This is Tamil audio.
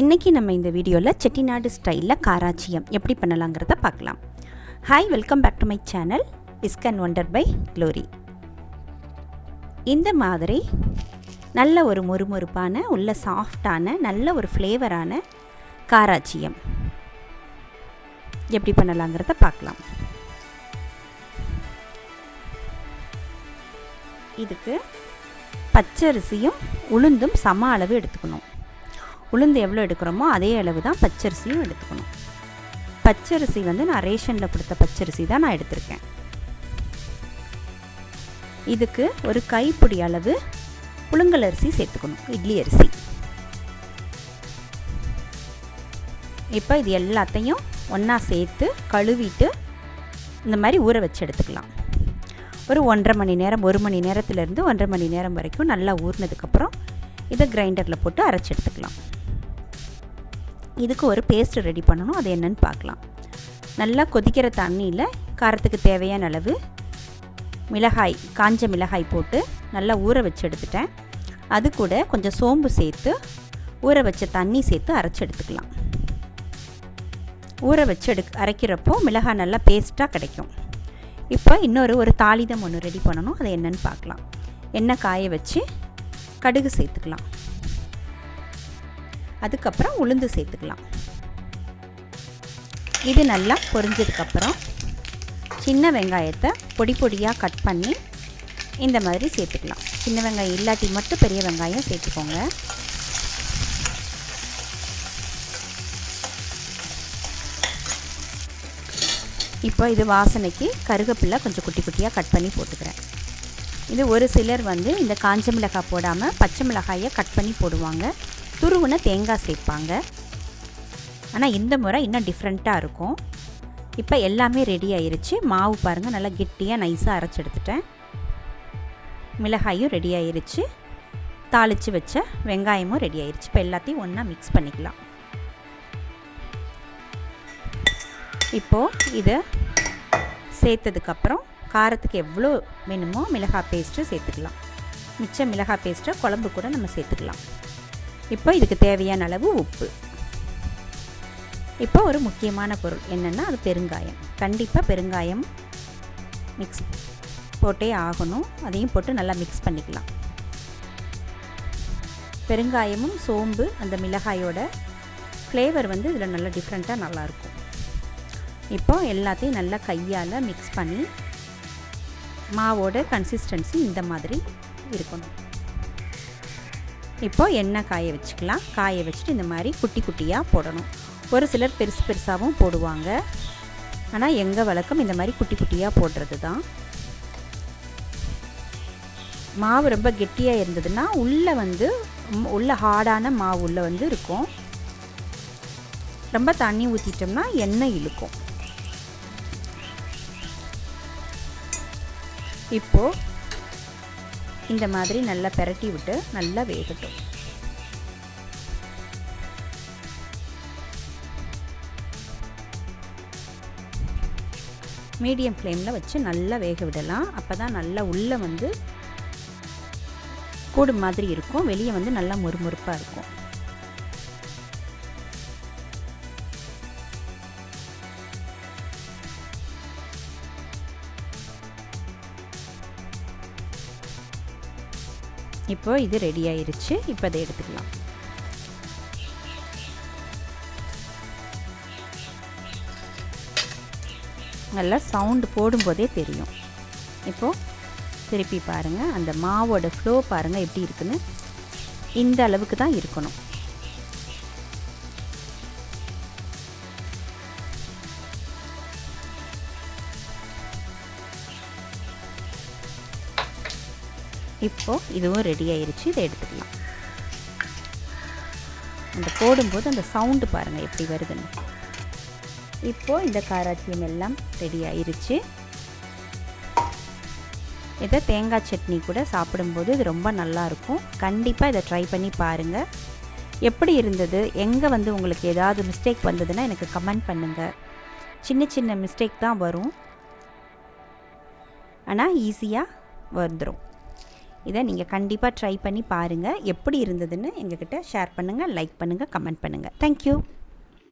இன்றைக்கி நம்ம இந்த வீடியோவில் செட்டிநாடு ஸ்டைலில் காராச்சியம் எப்படி பண்ணலாங்கிறத பார்க்கலாம். Hi welcome back to my channel ISKCON wonder by Glory இந்த மாதிரி நல்ல ஒரு மொறுமொறுப்பான உள்ள சாஃப்டான நல்ல ஒரு ஃப்ளேவரான காராச்சியம் எப்படி பண்ணலாங்கிறத பார்க்கலாம். இதுக்கு பச்சரிசியும் உளுந்தும் சம அளவு எடுத்துக்கணும். உளுந்து எவ்வளோ எடுக்கிறோமோ அதே அளவு தான் பச்சரிசியும் எடுத்துக்கணும். பச்சரிசி வந்து நான் ரேஷனில் கொடுத்த பச்சரிசி தான் நான் எடுத்திருக்கேன். இதுக்கு ஒரு கைப்பிடி அளவு புழுங்கல் அரிசி சேர்த்துக்கணும் இட்லி அரிசி. இப்போ இது எல்லாத்தையும் ஒன்றா சேர்த்து கழுவிட்டு இந்த மாதிரி ஊற வச்சு எடுத்துக்கலாம். ஒரு ஒன்றரை மணி நேரம் ஒரு மணி நேரத்துலேருந்து ஒன்றரை மணி நேரம் வரைக்கும் நல்லா ஊறினதுக்கப்புறம் இதை கிரைண்டரில் போட்டு அரைச்சி எடுத்துக்கலாம். இதுக்கு ஒரு பேஸ்ட் ரெடி பண்ணணும். அது என்னன்னு பார்க்கலாம். நல்லா கொதிக்கிற தண்ணியில் காரத்துக்கு தேவையான அளவு மிளகாய் காஞ்ச மிளகாய் போட்டு நல்லா ஊற வச்சு எடுத்துட்டேன். அது கூட கொஞ்சம் சோம்பு சேர்த்து ஊற வச்ச தண்ணி சேர்த்து அரைச்சி எடுத்துக்கலாம். ஊற வச்சு எடு அரைக்கிறப்போ மிளகாய் நல்லா பேஸ்ட்டாக கிடைக்கும். இப்போ இன்னொரு ஒரு தாளிதம் ஒன்று ரெடி பண்ணணும். அது என்னன்னு பார்க்கலாம். எண்ணெய் காய வச்சு கடுகு சேர்த்துக்கலாம். அதுக்கப்புறம் உளுந்து சேர்த்துக்கலாம். இது நல்லா பொரிஞ்சதுக்கப்புறம் சின்ன வெங்காயத்தை பொடி பொடியாக கட் பண்ணி இந்த மாதிரி சேர்த்துக்கலாம். சின்ன வெங்காயம் இல்லாட்டி மட்டும் பெரிய வெங்காயம் சேர்த்துக்கோங்க. இப்போ இது வாசனைக்கு கருகப்பில்லை கொஞ்சம் குட்டி குட்டியாக கட் பண்ணி போட்டுக்கிறேன். இது ஒரு சிலர் வந்து இந்த காஞ்ச மிளகாய் போடாமல் பச்சை மிளகாயை கட் பண்ணி போடுவாங்க. துருவுன தேங்காய் சேர்ப்பாங்க. ஆனால் இந்த முறை இன்னும் டிஃப்ரெண்ட்டாக இருக்கும். இப்போ எல்லாமே ரெடி ஆயிருச்சு. மாவு பாருங்கள் நல்லா கெட்டியாக நைஸாக அரைச்சி எடுத்துட்டேன். மிளகாயும் ரெடி ஆயிருச்சு. தாளித்து வச்ச வெங்காயமும் ரெடி ஆயிருச்சு. இப்போ எல்லாத்தையும் ஒன்றா மிக்ஸ் பண்ணிக்கலாம். இப்போது இதை சேர்த்ததுக்கப்புறம் காரத்துக்கு எவ்வளோ வேணுமோ மிளகாய் பேஸ்ட்டு சேர்த்துக்கலாம். மிச்ச மிளகாய் பேஸ்ட்டை குழம்பு கூட நம்ம சேர்த்துக்கலாம். இப்போ இதுக்கு தேவையான அளவு உப்பு. இப்போ ஒரு முக்கியமான பொருள் என்னென்னா அது பெருங்காயம். கண்டிப்பாக பெருங்காயம் மிக்ஸ் போட்டே ஆகணும். அதையும் போட்டு நல்லா மிக்ஸ் பண்ணிக்கலாம். பெருங்காயமும் சோம்பு அந்த மிளகாயோட ஃப்ளேவர் வந்து இதில் நல்லா டிஃப்ரெண்ட்டாக நல்லாயிருக்கும் இப்போ எல்லாத்தையும் நல்லா கையால் மிக்ஸ் பண்ணி மாவோட கன்சிஸ்டன்சி இந்த மாதிரி இருக்கணும். இப்போ எண்ணெய் காய வச்சுக்கலாம். காய வச்சுட்டு இந்த மாதிரி குட்டி குட்டியாக போடணும். ஒரு சிலர் பெருசு பெருசாகவும் போடுவாங்க. ஆனால் எங்கள் வழக்கம் இந்த மாதிரி குட்டி குட்டியாக போடுறது தான் மாவு ரொம்ப கெட்டியாக இருந்ததுன்னா உள்ளே வந்து உள்ள ஹார்டான மாவு உள்ளே வந்து இருக்கும். ரொம்ப தண்ணி ஊற்றிட்டோம்னா எண்ணெய் இழுக்கும். இப்போது இந்த மாதிரி நல்லா பெரட்டி விட்டு நல்லா வேகட்டும். மீடியம் ஃப்ளேமில் வச்சு நல்லா வேக விடலாம். அப்போ தான் நல்லா உள்ளே வந்து கூடு மாதிரி இருக்கும். வெளியே வந்து நல்லா மொறுமொறுப்பாக இருக்கும். இப்போ இது ரெடி ஆயிருச்சு. இப்போ அதை எடுத்துக்கலாம். நல்லா சவுண்டு போடும்போதே தெரியும். இப்போது திருப்பி பாருங்கள் அந்த மாவோட ஃப்ளோ பாருங்கள் எப்படி இருக்குன்னு. இந்த அளவுக்கு தான் இருக்கணும். இப்போது இதுவும் ரெடி ஆயிடுச்சு இதை எடுத்துக்கலாம். அந்த போடும்போது அந்த சவுண்டு பாருங்கள் எப்படி வருதுன்னு. இப்போது இந்த காராச்சியம் எல்லாம் ரெடி ஆயிருச்சு. இதை தேங்காய் சட்னி கூட சாப்பிடும்போது இது ரொம்ப நல்லாயிருக்கும் கண்டிப்பாக இதை ட்ரை பண்ணி பாருங்கள் எப்படி இருந்தது? எங்கே வந்து உங்களுக்கு ஏதாவது மிஸ்டேக் வந்ததுன்னா எனக்கு கமெண்ட் பண்ணுங்கள் சின்ன சின்ன மிஸ்டேக் தான் வரும். ஆனால் ஈஸியாக வந்துடும் இதை நீங்கள் கண்டிப்பாக ட்ரை பண்ணி பாருங்கள் எப்படி இருந்ததுன்னு எங்ககிட்ட ஷேர் பண்ணுங்கள் லைக் பண்ணுங்கள் கமெண்ட் பண்ணுங்கள் தேங்க்யூ